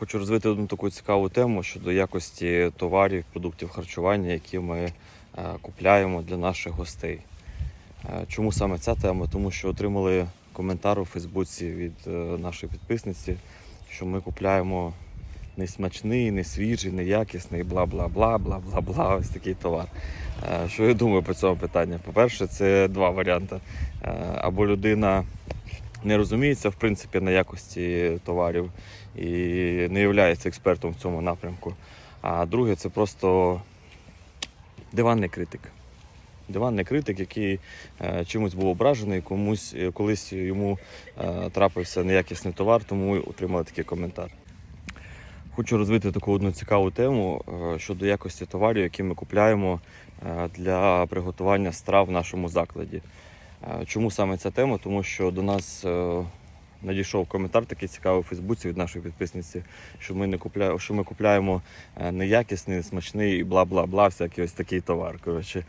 Хочу розвити одну таку цікаву тему щодо якості товарів, продуктів харчування, які ми е, купляємо для наших гостей. Е, Чому саме ця тема? Тому що отримали коментар у Фейсбуці від е, нашої підписниці, що ми купляємо не смачний, не свіжий, не якісний, бла бла бла бла бла бла. Ось такий товар. Що я думаю по цьому питанню? По-перше, це два варіанти. Або людина не розуміється в принципі на якості товарів і не є експертом в цьому напрямку. А друге, це просто диванний критик. Диванний критик, який е, чимось був ображений, комусь е, колись йому е, трапився неякісний товар, тому отримали такий коментар. Хочу розвити таку одну цікаву тему е, щодо якості товарів, які ми купляємо е, для приготування страв в нашому закладі. Е, Чому саме ця тема? Тому що до нас е, надійшов коментар такий цікавий у Фейсбуці від нашої підписниці, що ми не купляємо, що ми купляємо е, неякісний, несмачний і бла-бла-бла, всякий ось такий товар. Коротше,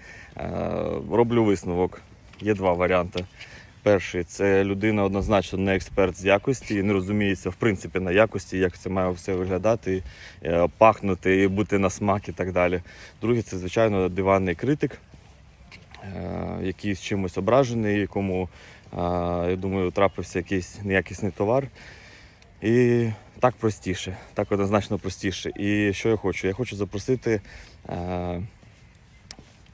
роблю висновок. Є два варіанти. Перший це людина однозначно не експерт з якості і не розуміється в принципі на якості, як це має все виглядати, пахнути, і бути на смак і так далі. Другий це, звичайно, диванний критик, який з чимось ображений, якому, е, я думаю, трапився якийсь неякісний товар. І так простіше, так однозначно простіше. І що я хочу? Я хочу запросити е,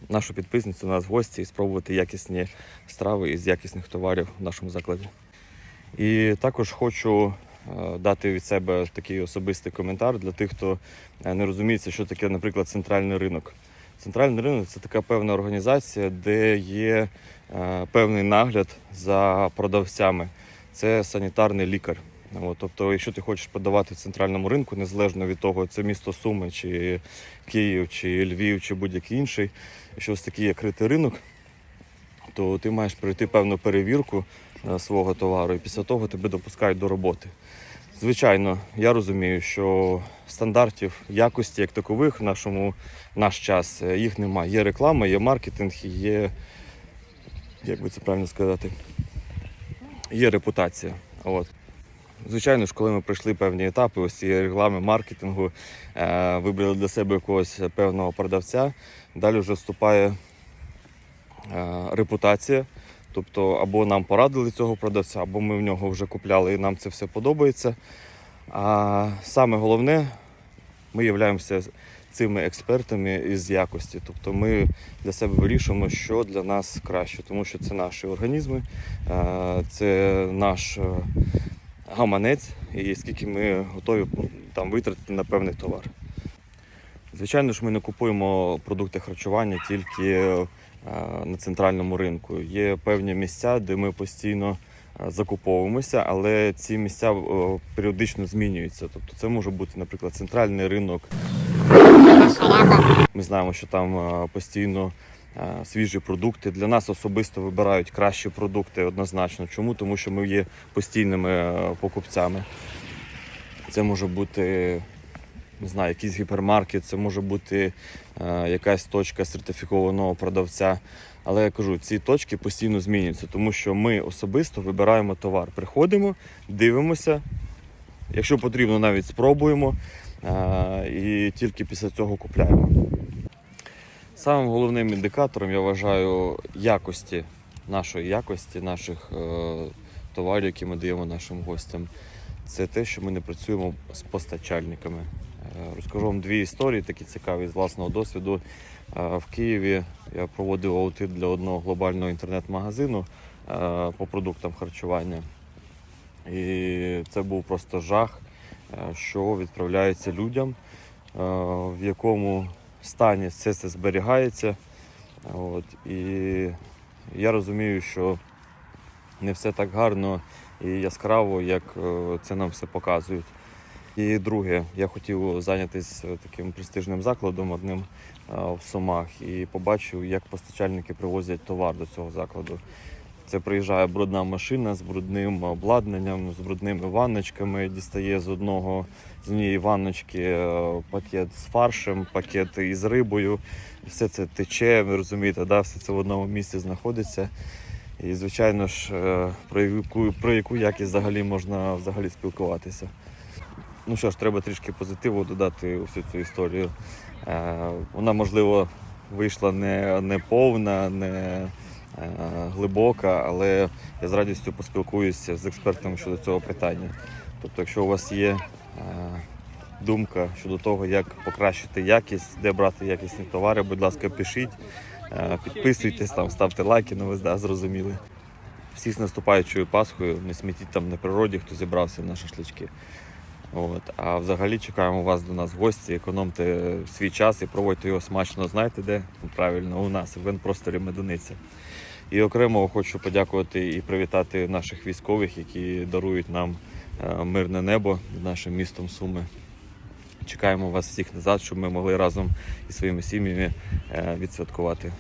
нашу підписницю нас в гості і спробувати якісні страви із якісних товарів в нашому закладі. І також хочу е, дати від себе такий особистий коментар для тих, хто е, не розуміється, що таке, наприклад, центральний ринок. Центральний ринок це така певна організація, де є е, певний нагляд за продавцями. Це санітарний лікар. От, тобто, якщо ти хочеш продавати в центральному ринку, незалежно від того, це місто Суми, чи Київ, чи Львів, чи будь-який інший, якщо ось такий є критий ринок, то ти маєш пройти певну перевірку е, свого товару, і після того тебе допускають до роботи. Звичайно, я розумію, що стандартів якості як такових в нашому наш час е, їх немає. Є реклама, є маркетинг, є, як би це правильно сказати, є репутація. От. Звичайно ж, коли ми пройшли певні етапи, ось цієї реклами, маркетингу, е, вибрали для себе якогось певного продавця, далі вже вступає е, репутація. Тобто, або нам порадили цього продавця, або ми в нього вже купляли і нам це все подобається. А саме головне, ми являємося цими експертами із якості. Тобто ми для себе вирішуємо, що для нас краще, тому що це наші організми, це наш е, гаманець, і скільки ми готові там витратити на певний товар. Звичайно ж, ми не купуємо продукти харчування тільки е, на центральному ринку. Є певні місця, де ми постійно е, закуповуємося, але ці місця е, періодично змінюються. Тобто це може бути, наприклад, центральний ринок. Ми знаємо, що там постійно свіжі продукти. Для нас особисто вибирають кращі продукти однозначно. Чому? Тому що ми є постійними покупцями. Це може бути не знаю, якийсь гіпермаркет, це може бути е, якась точка сертифікованого продавця. Але я кажу, ці точки постійно змінюються, тому що ми особисто вибираємо товар. Приходимо, дивимося, якщо потрібно, навіть спробуємо е, і тільки після цього купляємо. Самим головним індикатором я вважаю якості нашої якості, наших е, товарів, які ми даємо нашим гостям, це те, що ми не працюємо з постачальниками. Розкажу вам дві історії, такі цікаві з власного досвіду. Е, В Києві я проводив аудит для одного глобального інтернет-магазину е, по продуктам харчування. І це був просто жах, е, що відправляється людям, в якому стані все це зберігається. От, і я розумію, що не все так гарно і яскраво, як це нам все показують. І друге, я хотів зайнятися таким престижним закладом одним е, в Сумах і побачив, як постачальники привозять товар до цього закладу. Це приїжджає брудна машина з брудним обладнанням, з брудними ванночками, дістає з одного з однієї ванночки е, пакет з фаршем, пакет із рибою. Все це тече, ви розумієте, да? все це в одному місці знаходиться. І, звичайно ж, е, про яку, про яку якість взагалі можна взагалі спілкуватися. Ну що ж, треба трішки позитиву додати у всю цю історію. Е, Вона, можливо, вийшла не, не повна, не е, глибока, але я з радістю поспілкуюся з експертами щодо цього питання. Тобто, якщо у вас є е, думка щодо того, як покращити якість, де брати якісні товари, будь ласка, пишіть, підписуйтесь там, ставте лайки, ну ви да, зрозуміли. Всіх з наступаючою Пасхою, не смітіть там на природі, хто зібрався на шашлички. От. А взагалі чекаємо вас до нас в гості, економте свій час і проводьте його смачно. Знаєте де? Правильно, у нас, в венпросторі Медуниця. І окремо хочу подякувати і привітати наших військових, які дарують нам е, мирне небо нашим містом Суми. Чекаємо вас всіх назад, щоб ми могли разом із своїми сім'ями е, відсвяткувати.